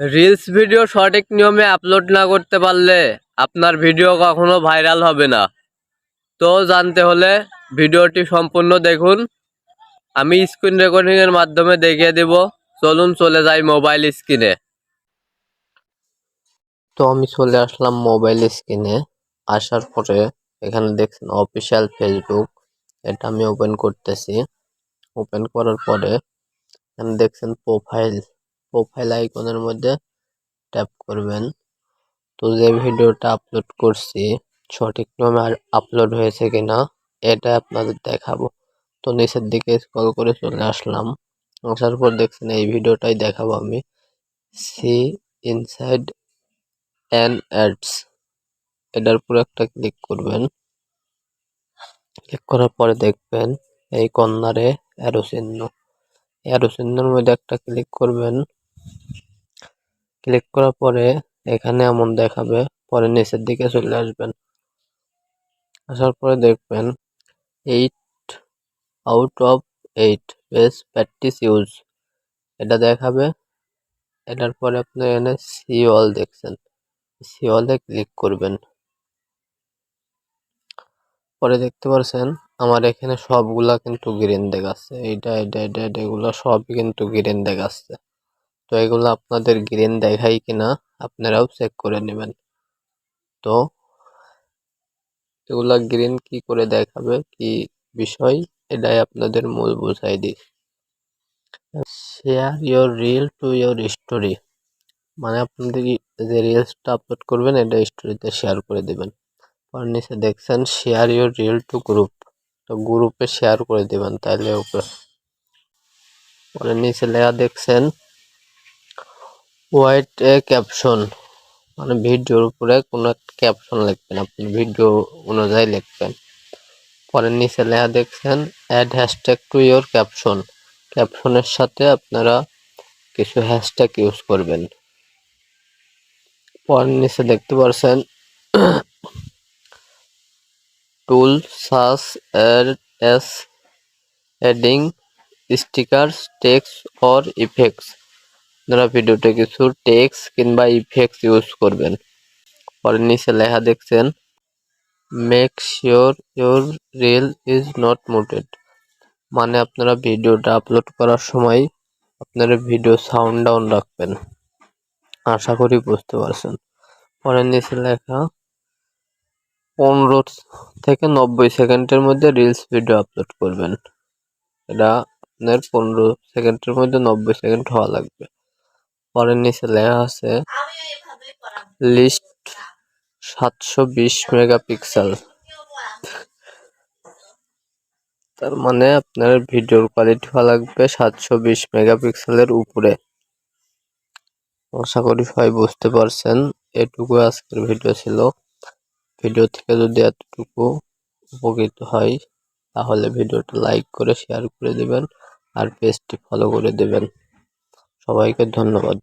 Reels video সঠিক নিয়মে upload না করতে পারলে আপনার ভিডিও কখনো ভাইরাল হবে না। তো জানতে হলে ভিডিওটি সম্পূর্ণ দেখুন। আমি স্ক্রিন রেকর্ডিং এর মাধ্যমে দেখিয়ে দেব। চলুন চলে যাই মোবাইল স্ক্রিনে তো আমি চলে আসলাম মোবাইল স্ক্রিনে আসার পরে এখানে দেখছেন অফিসিয়াল ফেসবুক এটা আমি ওপেন করতেছি। ওপেন করার পরে এখানে দেখছেন প্রোফাইল প্রোফাইল আইকনের মধ্যে ট্যাপ করবেন। তো যে ভিডিওটা আপলোড করছি, সঠিক আর আপলোড হয়েছে কিনা, এটা আপনাদের দেখাবো। তো নিচের দিকে স্ক্রল করে চলে আসলাম। আসার পর দেখছেন এই ভিডিওটাই দেখাবো আমি। সি ইনসাইড অ্যান অ্যাডস এটার উপর একটা ক্লিক করবেন। ক্লিক করার পরে দেখবেন এই কর্নারে অ্যারো চিহ্ন। অ্যারো চিহ্নের মধ্যে একটা ক্লিক করবেন। ক্লিক করার পরে এখানে এমন দেখাবে, পরে নিচের দিকে চলে আসবেন। আসার পরে দেখবেন eight out of eight best practice use এটা দেখাবে, এটার পরে আপনি এখানে সি অল দেখছেন। সি অলে ক্লিক করবেন। পরে দেখতে পারছেন, আমার এখানে সবগুলা কিন্তু গ্রিন দেখাচ্ছে। এইটা এটা এটা এটা এগুলো সবই কিন্তু গ্রিন দেখাচ্ছে। তো এগুলো আপনাদের গ্রিন দেখাই কিনা, আপনারাও চেক করে নেবেন। তো এগুলা গ্রিন কি করে দেখাবে, কি বিষয়, এটাই আপনাদের মূল বুঝাই দিই। Share your reel to your story মানে আপনাদের যে রিলসটা আপলোড করবেন, এটা স্টোরিতে শেয়ার করে দেবেন। পর নিচে দেখছেন share your reel to group তো গ্রুপে শেয়ার করে দেবেন তাহলে উপরে পরে নিচে লেখা দেখছেন হোয়াইট এ ক্যাপশন। মানে ভিডিওর উপরে কোনো একটা ক্যাপশন লিখবেন আপনি ভিডিও অনুযায়ী লিখবেন। পরে নিচে লেখা দেখছেন add hashtag to your caption ক্যাপশনের সাথে আপনারা কিছু হ্যাশট্যাগ ইউজ করবেন। পরে নিচে দেখতে পারছেন tool such as adding stickers text or effects আপনারা ভিডিওতে কিছু টেক্স কিংবা ইফেক্টস ইউজ করবেন। পরে নিচে লেখা দেখছেন make sure your reel is not muted মানে আপনারা ভিডিওটা আপলোড করার সময় আপনারা ভিডিও সাউন্ড ডাউন রাখবেন। আশা করি বুঝতে পারছেন। পরে নিচে লেখা, পনেরো থেকে নব্বই সেকেন্ডের মধ্যে রিলস ভিডিও আপলোড করবেন। এটা আপনার পনেরো সেকেন্ডের মধ্যে নব্বই সেকেন্ড হওয়া লাগবে। পরের নিচে লেখা আছে, লিস্ট সাতশো বিশ মেগাপিক্সেল। তার মানে আপনার ভিডিওর কোয়ালিটি ভালো লাগবে সাতশো বিশ মেগাপিক্সেলের উপরে। আশা করি সবাই বুঝতে পারছেন, এটুকু আজকের ভিডিও ছিল। ভিডিও থেকে যদি এতটুকু উপকৃত হয়, তাহলে ভিডিওটা লাইক করে শেয়ার করে দিবেন, আর পেজটি ফলো করে দেবেন। সবাইকে ধন্যবাদ।